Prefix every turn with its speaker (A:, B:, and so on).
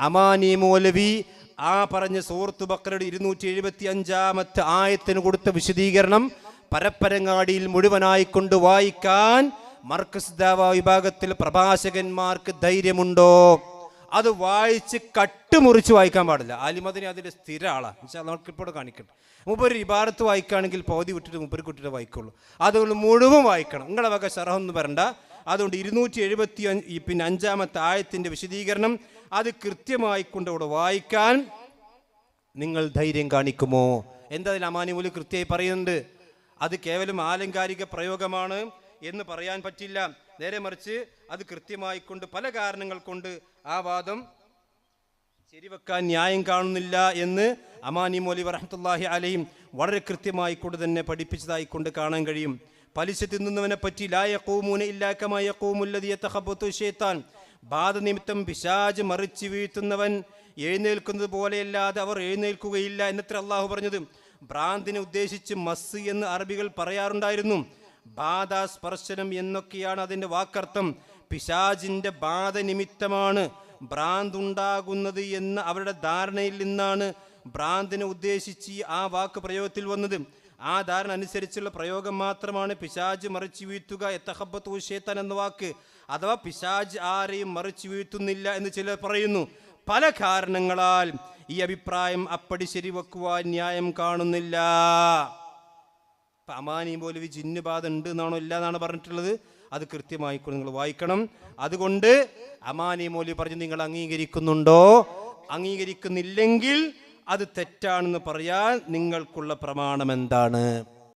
A: അമാനി മൗലവി ആ പറഞ്ഞ സൂറത്ത് ബക്രയുടെ ഇരുന്നൂറ്റി എഴുപത്തി അഞ്ചാമത്തെ ആയത്തിന് കൊടുത്ത വിശദീകരണം പരപ്പരങ്ങാടിയിൽ മുഴുവനായി കൊണ്ട് വായിക്കാൻ മർക്കസ് ദാവ വിഭാഗത്തിൽ പ്രഭാഷകന്മാർക്ക് ധൈര്യമുണ്ടോ? അത് വായിച്ച് കട്ടുമുറിച്ച് വായിക്കാൻ പാടില്ല. അലിമദിനെ അതിന്റെ സ്ഥിര ആളാണ് നമുക്ക് ഇപ്പോൾ കാണിക്കണം മുപ്പൊരു ഇബാറത്ത് വായിക്കുകയാണെങ്കിൽ പൗതി വിട്ടിട്ട് മുപ്പൊരു കുട്ടിയുടെ വായിക്കുള്ളൂ. അതുകൊണ്ട് മുഴുവൻ വായിക്കണം. നിങ്ങളെ വക എന്ന് വരണ്ട. അതുകൊണ്ട് ഇരുന്നൂറ്റി എഴുപത്തി അഞ്ച് പിന്നെ അഞ്ചാമത്തെ ആയത്തിന്റെ വിശദീകരണം അത് കൃത്യമായി കൊണ്ട് ഇവിടെ വായിക്കാൻ നിങ്ങൾ ധൈര്യം കാണിക്കുമോ? എന്താ അതിൽ അമാനിമൂലി കൃത്യമായി പറയുന്നുണ്ട്? അത് കേവലം ആലങ്കാരിക പ്രയോഗമാണ് എന്ന് പറയാൻ പറ്റില്ല. നേരെ മറിച്ച് അത് കൃത്യമായി കൊണ്ട് പല കാരണങ്ങൾ കൊണ്ട് ആ വാദം ശരിവെക്കാൻ ന്യായം കാണുന്നില്ല എന്ന് അമാനി മോലി വറഹത്തുല്ലാഹി അലയും വളരെ കൃത്യമായി കൊണ്ട് തന്നെ പഠിപ്പിച്ചതായി കൊണ്ട് കാണാൻ കഴിയും. പലിശ തിന്നുന്നവനെ പറ്റി ലായക്കൂമൂന ഇല്ലാക്കമായ ഷേത്താൻ ബാധ നിമിത്തം പിശാജ് മറിച്ച് വീഴ്ത്തുന്നവൻ എഴുന്നേൽക്കുന്നത് പോലെയല്ലാതെ അവർ എഴുന്നേൽക്കുകയില്ല എന്നത്ര അള്ളാഹു പറഞ്ഞത്. ഭ്രാന്തിനെ ഉദ്ദേശിച്ച് മസ് എന്ന് അറബികൾ പറയാറുണ്ടായിരുന്നു. ബാധ സ്പർശനം എന്നൊക്കെയാണ് അതിന്റെ വാക്കർത്ഥം. പിശാജിന്റെ ബാധ നിമിത്തമാണ് ഭ്രാന്തുണ്ടാകുന്നത് എന്ന അവരുടെ ധാരണയിൽ നിന്നാണ് ഭ്രാന്തിനെ ഉദ്ദേശിച്ച് ആ വാക്ക് പ്രയോഗത്തിൽ വന്നത്. ആ ധാരണ അനുസരിച്ചുള്ള പ്രയോഗം മാത്രമാണ് പിശാജ് മറിച്ചു വീഴ്ത്തുക എത്തഹബത്തു ഉഷേത്തൻ എന്ന വാക്ക്. അഥവാ പിശാജ് ആരെയും മറിച്ചു വീഴ്ത്തുന്നില്ല എന്ന് ചിലർ പറയുന്നു. പല കാരണങ്ങളാൽ ഈ അഭിപ്രായം അപ്പടി ശരിവെക്കുവാൻ ന്യായം കാണുന്നില്ല. അമാനി ഒരു ജിന്ന് ബാധ ഉണ്ട് എന്നാണോ ഇല്ല എന്നാണ് പറഞ്ഞിട്ടുള്ളത്. അത് കൃത്യമായി നിങ്ങൾ വായിക്കണം. അതുകൊണ്ട് അമാനി മോലി പറഞ്ഞു നിങ്ങൾ അംഗീകരിക്കുന്നുണ്ടോ? അംഗീകരിക്കുന്നില്ലെങ്കിൽ അത് തെറ്റാണെന്ന് പറയാൻ നിങ്ങൾക്കുള്ള പ്രമാണം എന്താണ്?